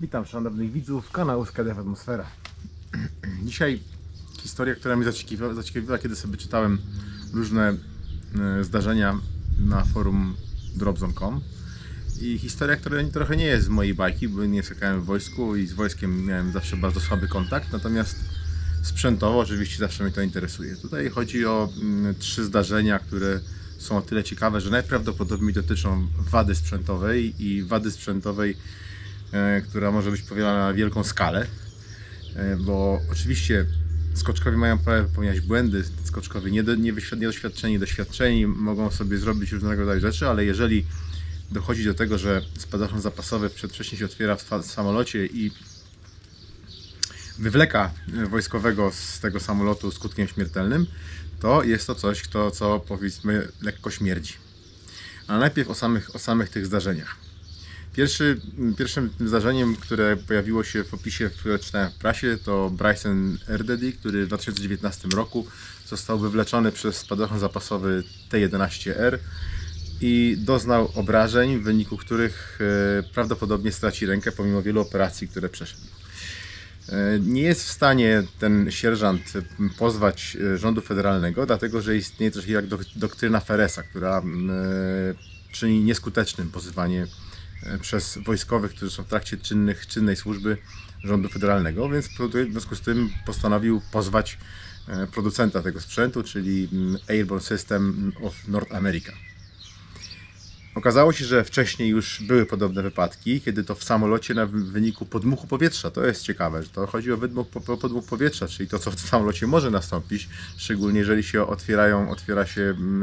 Witam szanownych widzów kanału Skadew Atmosfera. Dzisiaj historia, która mnie zaciekawiła, kiedy sobie czytałem różne e, zdarzenia na forum dropzone.com i historia, która trochę nie jest z mojej bajki, bo nie skakałem w wojsku i z wojskiem miałem zawsze bardzo słaby kontakt, natomiast sprzętowo oczywiście zawsze mnie to interesuje. Tutaj chodzi o mm, trzy zdarzenia, które są o tyle ciekawe, że najprawdopodobniej dotyczą wady sprzętowej i wady sprzętowej która może być powielana na wielką skalę, e, bo oczywiście skoczkowie mają prawo popełniać błędy, skoczkowie niedoświadczeni, doświadczeni mogą sobie zrobić różnego rodzaju rzeczy, ale jeżeli dochodzi do tego, że spadochron zapasowy przedwcześnie się otwiera w samolocie i wywleka e, wojskowego z tego samolotu skutkiem śmiertelnym, to jest to coś, kto, co powiedzmy lekko śmierdzi. A najpierw o samych, o samych tych zdarzeniach. Pierwszy, pierwszym zdarzeniem, które pojawiło się w opisie, które czytałem w prasie, to Bryson Erdedy, który w 2019 roku został wywleczony przez spadochron zapasowy T-11R i doznał obrażeń, w wyniku których e, prawdopodobnie straci rękę pomimo wielu operacji, które przeszedł. E, Nie jest w stanie ten sierżant pozwać e, rządu federalnego, dlatego że istnieje coś jak dok- doktryna Feresa, która czyni nieskutecznym pozywanie przez wojskowych, którzy są w trakcie czynnych, czynnej służby rządu federalnego, więc w związku z tym postanowił pozwać e, producenta tego sprzętu, czyli mm, Airborne System of North America. Okazało się, że wcześniej już były podobne wypadki, kiedy to w samolocie na wyniku podmuchu powietrza, to jest ciekawe, że to chodzi o wydmuch, po- po- podmuch powietrza, czyli to, co w samolocie może nastąpić, szczególnie jeżeli się otwierają, otwiera się mm,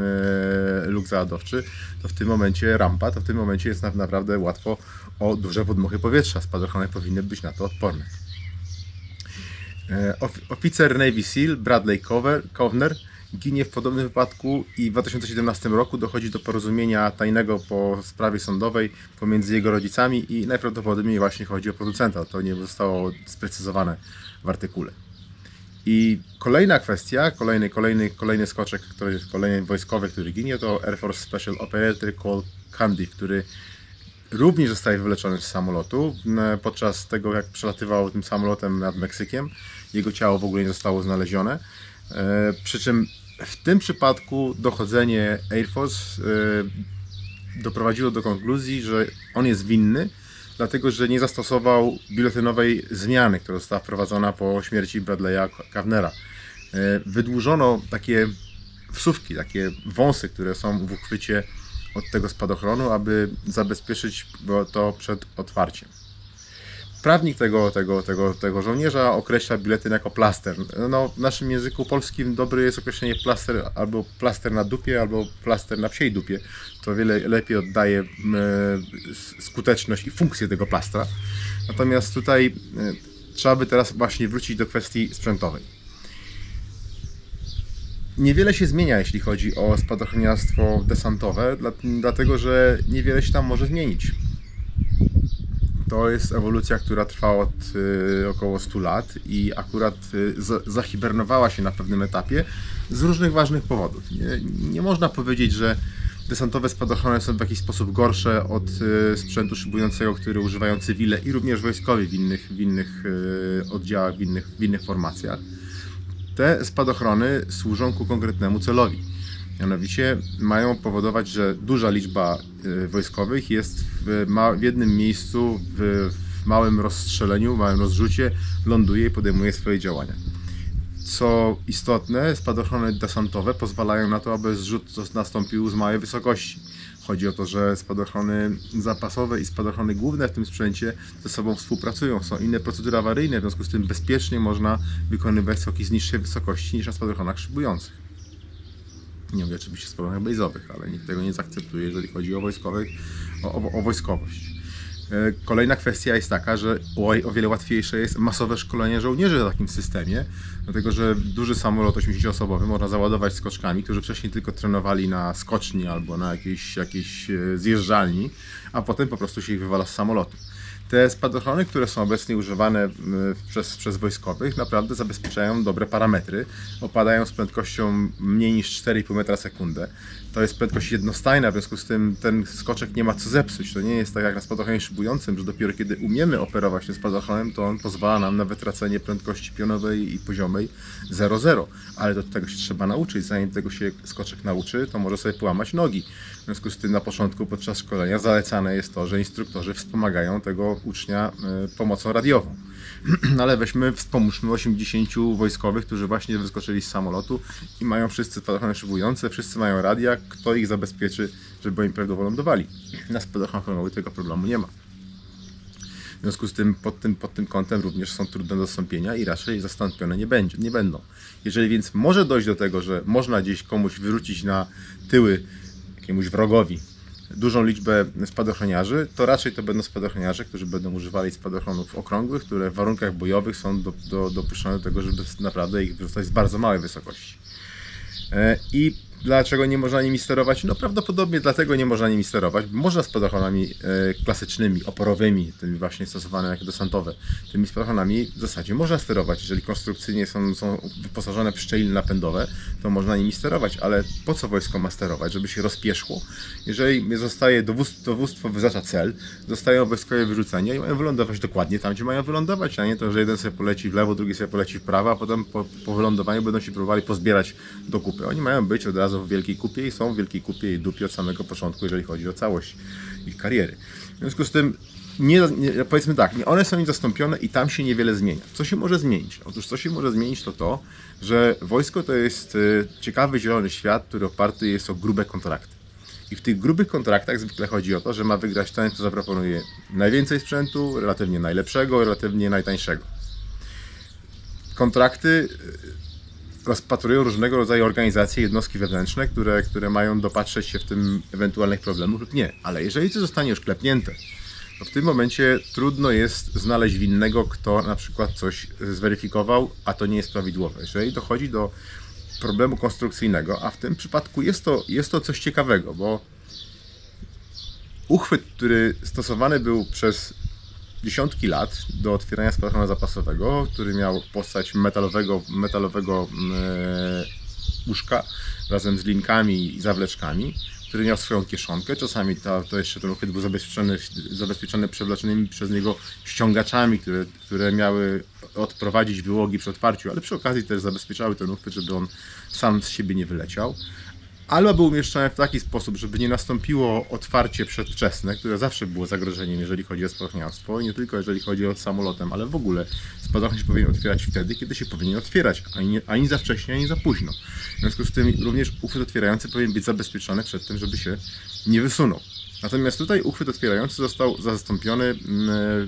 e, luk załadowczy, to w tym momencie rampa, to w tym momencie jest na, naprawdę łatwo o duże podmuchy powietrza. Spadochrony powinny być na to odporne. E, of- Oficer Navy SEAL Bradley Kovner ginie w podobnym wypadku i w 2017 roku dochodzi do porozumienia tajnego po sprawie sądowej pomiędzy jego rodzicami i najprawdopodobniej właśnie chodzi o producenta. To nie zostało sprecyzowane w artykule. I kolejna kwestia, kolejny, kolejny, kolejny skoczek, który, kolejny wojskowy, który ginie, to Air Force Special Operator Cole Candy, który również zostaje wywleczony z samolotu m, podczas tego, jak przelatywał tym samolotem nad Meksykiem. Jego ciało w ogóle nie zostało znalezione. E, Przy czym w tym przypadku dochodzenie Air Force e, doprowadziło do konkluzji, że on jest winny, dlatego że nie zastosował biuletynowej zmiany, która została wprowadzona po śmierci Bradley'a Kavnera. E, Wydłużono takie wsówki, takie wąsy, które są w uchwycie od tego spadochronu, aby zabezpieczyć to przed otwarciem. Prawnik tego, tego, tego, tego żołnierza określa biuletyn jako plaster. No, w naszym języku polskim dobre jest określenie plaster albo plaster na dupie, albo plaster na psiej dupie. To wiele lepiej oddaje e, skuteczność i funkcję tego plastra. Natomiast tutaj e, trzeba by teraz właśnie wrócić do kwestii sprzętowej. Niewiele się zmienia, jeśli chodzi o spadochroniarstwo desantowe, dla- dlatego że niewiele się tam może zmienić. To jest ewolucja, która trwa od y, około 100 lat i akurat y, za- zahibernowała się na pewnym etapie z różnych ważnych powodów. Nie, nie można powiedzieć, że desantowe spadochrony są w jakiś sposób gorsze od y, sprzętu szybującego, który używają cywile i również wojskowi w innych, w innych y, oddziałach, w innych, w innych formacjach. Te spadochrony służą ku konkretnemu celowi. Mianowicie mają powodować, że duża liczba y, wojskowych jest w, ma, w jednym miejscu, w, w małym rozstrzeleniu, w małym rozrzucie, ląduje i podejmuje swoje działania. Co istotne, spadochrony desantowe pozwalają na to, aby zrzut nastąpił z małej wysokości. Chodzi o to, że spadochrony zapasowe i spadochrony główne w tym sprzęcie ze sobą współpracują. Są inne procedury awaryjne, w związku z tym bezpiecznie można wykonywać skoki z niższej wysokości niż na spadochronach szybujących. Nie mówię oczywiście spadochronach base'owych, ale nikt tego nie zaakceptuje, jeżeli chodzi o, wojskowych, o, o, o wojskowość. E, Kolejna kwestia jest taka, że o, o wiele łatwiejsze jest masowe szkolenie żołnierzy w takim systemie, dlatego że duży samolot 80-osobowy można załadować skoczkami, którzy wcześniej tylko trenowali na skoczni albo na jakiejś, jakiejś e, zjeżdżalni, a potem po prostu się ich wywala z samolotu. Te spadochrony, które są obecnie używane przez, przez wojskowych, naprawdę zabezpieczają dobre parametry. Opadają z prędkością mniej niż 4,5 metra sekundę. To jest prędkość jednostajna, w związku z tym ten skoczek nie ma co zepsuć. To nie jest tak jak na spadochronie szybującym, że dopiero kiedy umiemy operować tym spadochronem, to on pozwala nam na wytracenie prędkości pionowej i poziomej 0,0. Ale do tego się trzeba nauczyć. Zanim tego się skoczek nauczy, to może sobie połamać nogi. W związku z tym na początku podczas szkolenia zalecane jest to, że instruktorzy wspomagają tego ucznia e, pomocą radiową. Ale weźmy, wspomóżmy 80 wojskowych, którzy właśnie wyskoczyli z samolotu i mają wszyscy spadochrony szybujące, wszyscy mają radia, kto ich zabezpieczy, żeby oni prawidłowo lądowali. Na spadochronie tego problemu nie ma. W związku z tym pod, tym pod tym kątem również są trudne do zastąpienia i raczej zastąpione nie, będzie, nie będą. Jeżeli więc może dojść do tego, że można gdzieś komuś wyrzucić na tyły jakiemuś wrogowi dużą liczbę spadochroniarzy, to raczej to będą spadochroniarze, którzy będą używali spadochronów okrągłych, które w warunkach bojowych są do, do, dopuszczone do tego, żeby naprawdę ich wyrzucać z bardzo małej wysokości. E, I dlaczego nie można nimi sterować? No prawdopodobnie dlatego nie można nimi sterować. Można spadochronami e, klasycznymi, oporowymi, tymi właśnie stosowane jako desantowe, tymi spadochronami w zasadzie można sterować. Jeżeli konstrukcyjnie są, są wyposażone w szczeliny napędowe, to można nimi sterować, ale po co wojsko ma sterować? Żeby się rozpieszło? Jeżeli zostaje dowód- dowództwo wyznacza cel, zostają wojskowe wyrzucenia i mają wylądować dokładnie tam, gdzie mają wylądować, a nie to, że jeden sobie poleci w lewo, drugi sobie poleci w prawo, a potem po, po wylądowaniu będą się próbowali pozbierać do kupy. Oni mają być od razu w wielkiej kupie i są w wielkiej kupie i dupie od samego początku, jeżeli chodzi o całość ich kariery. W związku z tym nie, nie, powiedzmy tak, nie, one są niezastąpione i tam się niewiele zmienia. Co się może zmienić? Otóż co się może zmienić to to, że wojsko to jest y, ciekawy zielony świat, który oparty jest o grube kontrakty. I w tych grubych kontraktach zwykle chodzi o to, że ma wygrać ten, kto zaproponuje najwięcej sprzętu, relatywnie najlepszego, relatywnie najtańszego. Kontrakty rozpatrują różnego rodzaju organizacje, jednostki wewnętrzne, które, które mają dopatrzeć się w tym ewentualnych problemów lub nie. Ale jeżeli to zostanie już klepnięte, to w tym momencie trudno jest znaleźć winnego, kto na przykład coś zweryfikował, a to nie jest prawidłowe. Jeżeli dochodzi do problemu konstrukcyjnego, a w tym przypadku jest to, jest to coś ciekawego, bo uchwyt, który stosowany był przez dziesiątki lat do otwierania spadochronu zapasowego, który miał postać metalowego, metalowego e, łóżka razem z linkami i zawleczkami, który miał swoją kieszonkę. Czasami to, to jeszcze ten uchwyt był zabezpieczony, zabezpieczony przewleczonymi przez niego ściągaczami, które, które miały odprowadzić wyłogi przy otwarciu, ale przy okazji też zabezpieczały ten uchwyt, żeby on sam z siebie nie wyleciał. Albo był umieszczony w taki sposób, żeby nie nastąpiło otwarcie przedwczesne, które zawsze było zagrożeniem, jeżeli chodzi o spadochniarstwo. I nie tylko jeżeli chodzi o samolotem, ale w ogóle spadochron się powinien otwierać wtedy, kiedy się powinien otwierać, ani, ani za wcześnie, ani za późno. W związku z tym również uchwyt otwierający powinien być zabezpieczony przed tym, żeby się nie wysunął. Natomiast tutaj uchwyt otwierający został zastąpiony mm,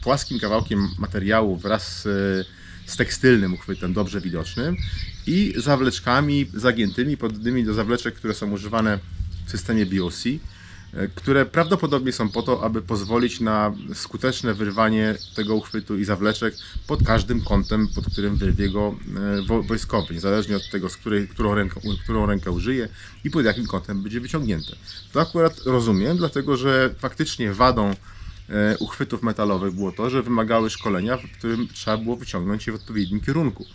płaskim kawałkiem materiału wraz z, z tekstylnym uchwytem, dobrze widocznym i zawleczkami zagiętymi, podobnymi do zawleczek, które są używane w systemie BOC, e, które prawdopodobnie są po to, aby pozwolić na skuteczne wyrwanie tego uchwytu i zawleczek pod każdym kątem, pod którym wyrwie go e, wo- wojskowy, niezależnie od tego, z której, którą, ręką, którą rękę użyje i pod jakim kątem będzie wyciągnięte. To akurat rozumiem, dlatego że faktycznie wadą e, uchwytów metalowych było to, że wymagały szkolenia, w którym trzeba było wyciągnąć je w odpowiednim kierunku.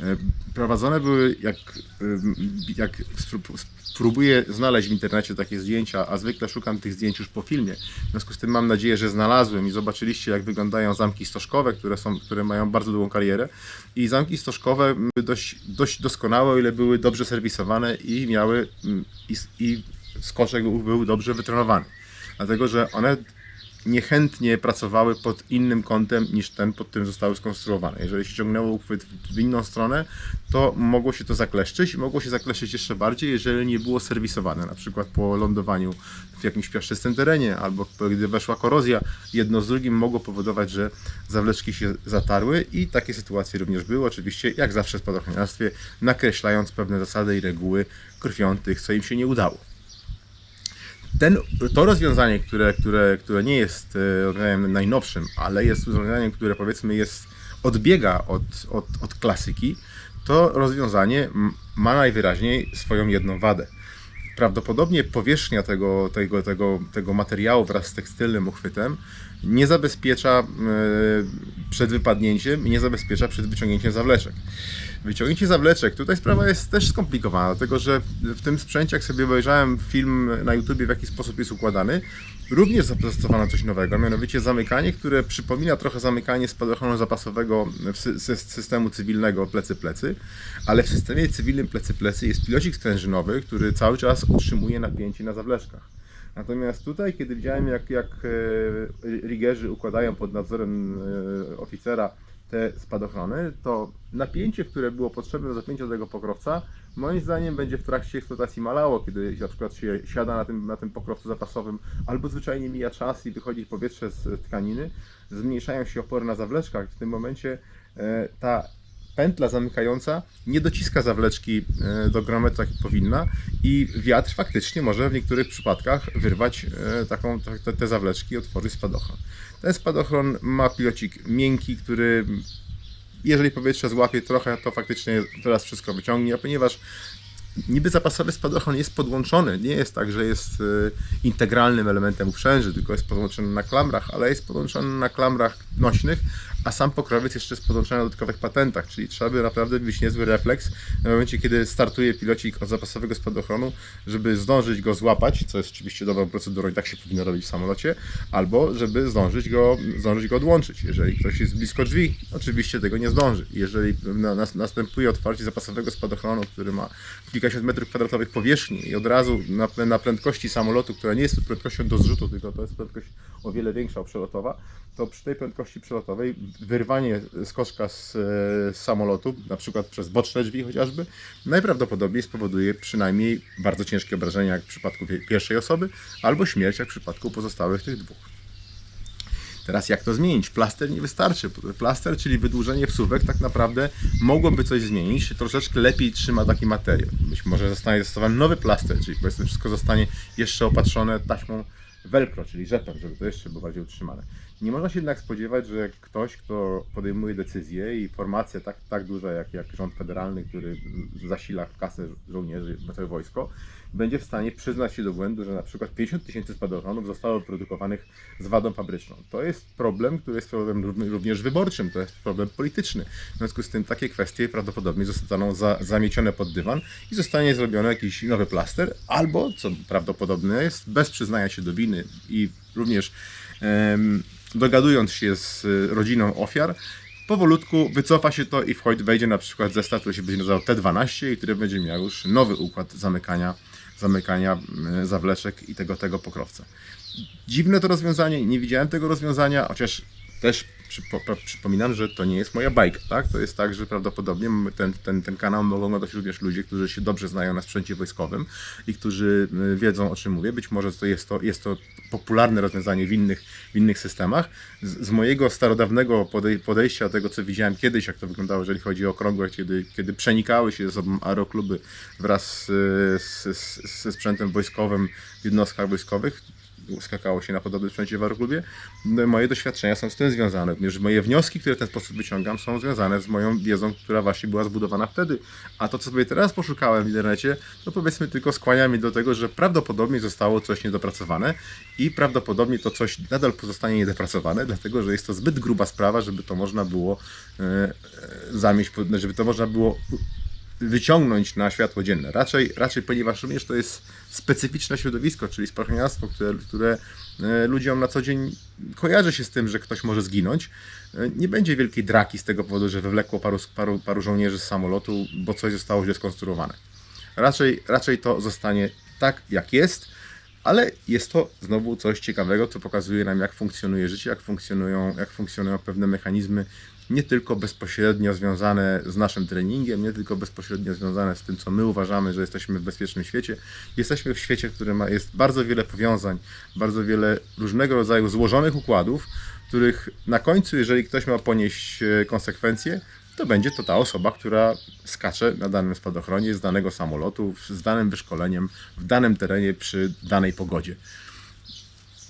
E, Prowadzone były, jak, ym, jak spró- spróbuję znaleźć w internecie takie zdjęcia, a zwykle szukam tych zdjęć już po filmie. W związku z tym mam nadzieję, że znalazłem i zobaczyliście, jak wyglądają zamki stożkowe, które, są, które mają bardzo długą karierę. I zamki stożkowe dość, dość doskonałe, o ile były dobrze serwisowane i miały mm, i, i skoczek był dobrze wytrenowany. Dlatego, że one niechętnie pracowały pod innym kątem niż ten, pod którym zostały skonstruowane. Jeżeli się ciągnęło uchwyt w inną stronę, to mogło się to zakleszczyć i mogło się zakleszczyć jeszcze bardziej, jeżeli nie było serwisowane, na przykład po lądowaniu w jakimś piaszczystym terenie, albo gdy weszła korozja, jedno z drugim mogło powodować, że zawleczki się zatarły i takie sytuacje również były, oczywiście jak zawsze w spadochroniarstwie, nakreślając pewne zasady i reguły krwią tych, co im się nie udało ten, to rozwiązanie, które, które, które nie jest e, rozwiązaniem najnowszym, ale jest rozwiązaniem, które powiedzmy jest, odbiega od, od, od klasyki, to rozwiązanie ma najwyraźniej swoją jedną wadę. prawdopodobnie powierzchnia tego, tego, tego, tego materiału wraz z tekstylnym uchwytem nie zabezpiecza e, przed wypadnięciem i nie zabezpiecza przed wyciągnięciem zawleczek. Wyciągnięcie zawleczek, tutaj sprawa jest też skomplikowana, dlatego że w tym sprzęcie, jak sobie obejrzałem film na YouTubie, w jaki sposób jest układany, również zastosowano coś nowego, mianowicie zamykanie, które przypomina trochę zamykanie spadochronu zapasowego systemu cywilnego plecy-plecy, ale w systemie cywilnym plecy-plecy jest pilocik sprężynowy, który cały czas utrzymuje napięcie na zawleczkach. Natomiast tutaj, kiedy widziałem, jak, jak e, rigerzy układają pod nadzorem e, oficera te spadochrony, to napięcie, które było potrzebne do zapięcia tego pokrowca, moim zdaniem będzie w trakcie eksploatacji malało, kiedy na przykład się siada na tym, na tym pokrowcu zapasowym, albo zwyczajnie mija czas i wychodzi powietrze z tkaniny, zmniejszają się opory na zawleczkach. W tym momencie e, ta pętla zamykająca nie dociska zawleczki e, do gromy tak jak powinna i wiatr faktycznie może w niektórych przypadkach wyrwać e, taką, te, te zawleczki i otworzyć spadochron. Ten spadochron ma pilocik miękki, który jeżeli powietrze złapie trochę, to faktycznie teraz wszystko wyciągnie, a ponieważ niby zapasowy spadochron jest podłączony, nie jest tak, że jest e, integralnym elementem uprzęży, tylko jest podłączony na klamrach, ale jest podłączony na klamrach nośnych, a sam pokrowiec jeszcze jest podłączony na dodatkowych patentach, czyli trzeba by naprawdę mieć niezły refleks w momencie, kiedy startuje pilocik od zapasowego spadochronu, żeby zdążyć go złapać, co jest oczywiście dobrą procedurą i tak się powinno robić w samolocie, albo żeby zdążyć go, zdążyć go odłączyć. Jeżeli ktoś jest blisko drzwi, oczywiście tego nie zdąży. Jeżeli na, nas, następuje otwarcie zapasowego spadochronu, który ma kilkadziesiąt metrów kwadratowych powierzchni i od razu na, na prędkości samolotu, która nie jest prędkością do zrzutu, tylko to jest prędkość o wiele większa, przelotowa, to przy tej prędkości przelotowej wyrwanie skoczka z, z samolotu, na przykład przez boczne drzwi chociażby, najprawdopodobniej spowoduje przynajmniej bardzo ciężkie obrażenia jak w przypadku pie- pierwszej osoby, albo śmierć jak w przypadku pozostałych tych dwóch. Teraz jak to zmienić? Plaster nie wystarczy. Plaster, czyli wydłużenie wsówek, tak naprawdę mogłoby coś zmienić. Troszeczkę lepiej trzyma taki materiał. Być może zostanie zastosowany nowy plaster, czyli powiedzmy wszystko zostanie jeszcze opatrzone taśmą velcro, czyli rzepem, żeby to jeszcze było bardziej utrzymane. Nie można się jednak spodziewać, że ktoś, kto podejmuje decyzje i formacja tak, tak jak, jak rząd federalny, który zasila w kasę żołnierzy, całe wojsko, będzie w stanie przyznać się do błędu, że na przykład 50 tysięcy spadochronów zostało produkowanych z wadą fabryczną. To jest problem, który jest problemem również wyborczym, to jest problem polityczny. W związku z tym takie kwestie prawdopodobnie zostaną za, zamiecione pod dywan i zostanie zrobiony jakiś nowy plaster, albo, co prawdopodobne jest, bez przyznania się do winy i również dogadując się z e, rodziną ofiar, powolutku wycofa się to i wejdzie na przykład zestaw, który się będzie nazywał T12 i który będzie miał już nowy układ zamykania, zamykania e, zawleczek i tego, tego pokrowca. Dziwne to rozwiązanie, nie widziałem tego rozwiązania, chociaż też przypo, przypominam, że to nie jest moja bajka, tak? To jest tak, że prawdopodobnie ten, ten, ten kanał mogą oglądać również ludzie, którzy się dobrze znają na sprzęcie wojskowym i którzy wiedzą o czym mówię. Być może to jest to, jest to popularne rozwiązanie w innych, w innych systemach. Z, z mojego starodawnego podej- podejścia, tego co widziałem kiedyś, jak to wyglądało, jeżeli chodzi o okrągłe, kiedy, kiedy przenikały się ze sobą aerokluby wraz z, ze sprzętem wojskowym w jednostkach wojskowych, skakało się na podobnym sprzęcie w aeroklubie. Moje doświadczenia są z tym związane. Moje wnioski, które w ten sposób wyciągam, są związane z moją wiedzą, która właśnie była zbudowana wtedy. A to, co sobie teraz poszukałem w internecie, to powiedzmy tylko skłania mnie do tego, że prawdopodobnie zostało coś niedopracowane i prawdopodobnie to coś nadal pozostanie niedopracowane, dlatego że jest to zbyt gruba sprawa, żeby to można było e, e, zamieść, żeby to można było wyciągnąć na światło dzienne. Raczej, raczej ponieważ również to jest specyficzne środowisko, czyli spadochroniarstwo, które, które e, ludziom na co dzień kojarzy się z tym, że ktoś może zginąć. E, Nie będzie wielkiej draki z tego powodu, że wywlekło paru, paru, paru żołnierzy z samolotu, bo coś zostało źle skonstruowane. Raczej, raczej to zostanie tak, jak jest, ale jest to znowu coś ciekawego, co pokazuje nam, jak funkcjonuje życie, jak funkcjonują, jak funkcjonują pewne mechanizmy, nie tylko bezpośrednio związane z naszym treningiem, nie tylko bezpośrednio związane z tym, co my uważamy, że jesteśmy w bezpiecznym świecie. Jesteśmy w świecie, w którym ma, jest bardzo wiele powiązań, bardzo wiele różnego rodzaju złożonych układów, których na końcu, jeżeli ktoś ma ponieść e, konsekwencje, to będzie to ta osoba, która skacze na danym spadochronie z danego samolotu, z danym wyszkoleniem, w danym terenie, przy danej pogodzie.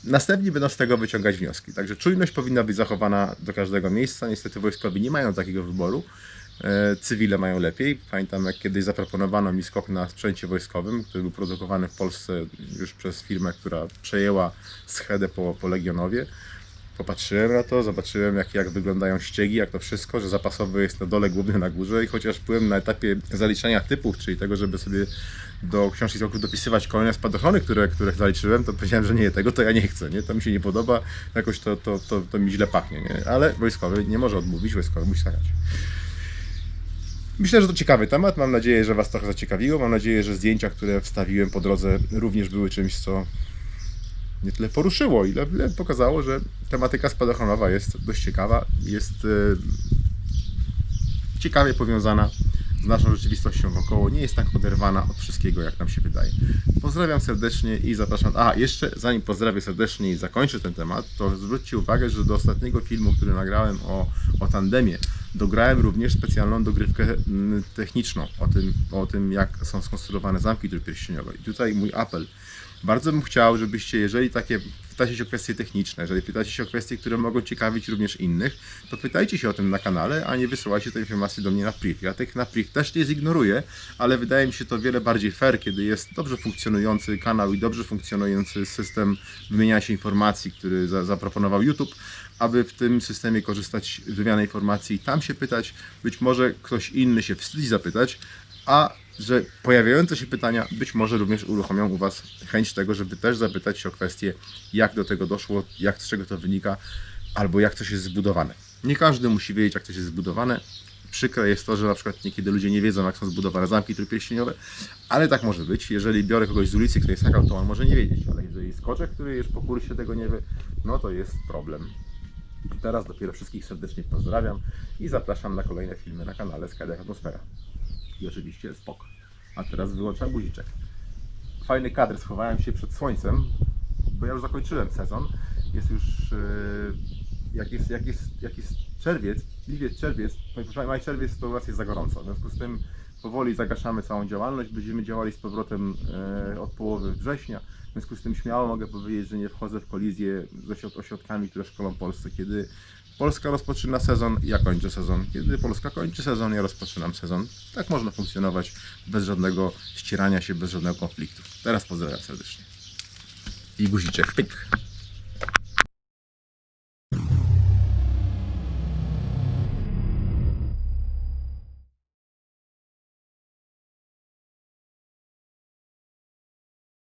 Następni będą z tego wyciągać wnioski. Także czujność powinna być zachowana do każdego miejsca. Niestety wojskowi nie mają takiego wyboru E, Cywile mają lepiej. Pamiętam, jak kiedyś zaproponowano mi skok na sprzęcie wojskowym, który był produkowany w Polsce już przez firmę, która przejęła schedę po, po Legionowie. Popatrzyłem na to, zobaczyłem jak, jak wyglądają ściegi, jak to wszystko, że zapasowy jest na dole, główny na górze i chociaż byłem na etapie zaliczania typów, czyli tego, żeby sobie do książki skoków dopisywać kolejne spadochrony, które, które zaliczyłem, to powiedziałem, że nie, tego to ja nie chcę, nie? to mi się nie podoba, jakoś to, to, to, to mi źle pachnie, nie? ale wojskowy nie może odmówić, wojskowy musi skakać. Myślę, że to ciekawy temat. Mam nadzieję, że Was trochę zaciekawiło. Mam nadzieję, że zdjęcia, które wstawiłem po drodze, również były czymś, co nie tyle poruszyło, ile, ile pokazało, że tematyka spadochronowa jest dość ciekawa. Jest e, ciekawie powiązana z naszą rzeczywistością wokoło. Nie jest tak oderwana od wszystkiego, jak nam się wydaje. Pozdrawiam serdecznie i zapraszam. A, jeszcze zanim pozdrawię serdecznie i zakończę ten temat, to zwróćcie uwagę, że do ostatniego filmu, który nagrałem o, o tandemie, dograłem również specjalną dogrywkę mm, techniczną o tym, o tym, jak są skonstruowane zamki trójpierścieniowe. I tutaj mój apel. Bardzo bym chciał, żebyście, jeżeli takie pytacie się o kwestie techniczne, jeżeli pytacie się o kwestie, które mogą ciekawić również innych, to pytajcie się o tym na kanale, a nie wysyłajcie tej informacji do mnie na priv. Ja tych na priv też nie zignoruję, ale wydaje mi się to wiele bardziej fair, kiedy jest dobrze funkcjonujący kanał i dobrze funkcjonujący system wymieniania się informacji, który za, zaproponował YouTube, aby w tym systemie korzystać z wymiany informacji i tam się pytać. Być może ktoś inny się wstydzi zapytać, a że pojawiające się pytania być może również uruchomią u Was chęć tego, żeby też zapytać się o kwestię, jak do tego doszło, jak z czego to wynika, albo jak coś jest zbudowane. Nie każdy musi wiedzieć, jak coś jest zbudowane. Przykre jest to, że na przykład niekiedy ludzie nie wiedzą, jak są zbudowane zamki trójpierścieniowe, ale tak może być. Jeżeli biorę kogoś z ulicy, który skakał, to on może nie wiedzieć, ale jeżeli skoczek, który jest po kursie, tego nie wie, no to jest problem. Teraz dopiero wszystkich serdecznie pozdrawiam i zapraszam na kolejne filmy na kanale Skydek Atmosfera. I oczywiście spok. A teraz wyłączam guziczek. Fajny kadr, schowałem się przed słońcem, bo ja już zakończyłem sezon. Jest już, yy, jak jest, jak jest, jak jest czerwiec, liwiec, czerwiec, maj, czerwiec to u nas jest za gorąco. W związku z tym powoli zagaszamy całą działalność, będziemy działali z powrotem e, od połowy września. W związku z tym śmiało mogę powiedzieć, że nie wchodzę w kolizję z ośrod- ośrodkami, które szkolą Polsce. Kiedy Polska rozpoczyna sezon, ja kończę sezon. Kiedy Polska kończy sezon, ja rozpoczynam sezon. Tak można funkcjonować bez żadnego ścierania się, bez żadnego konfliktu. Teraz pozdrawiam serdecznie. I guziczek, pyk.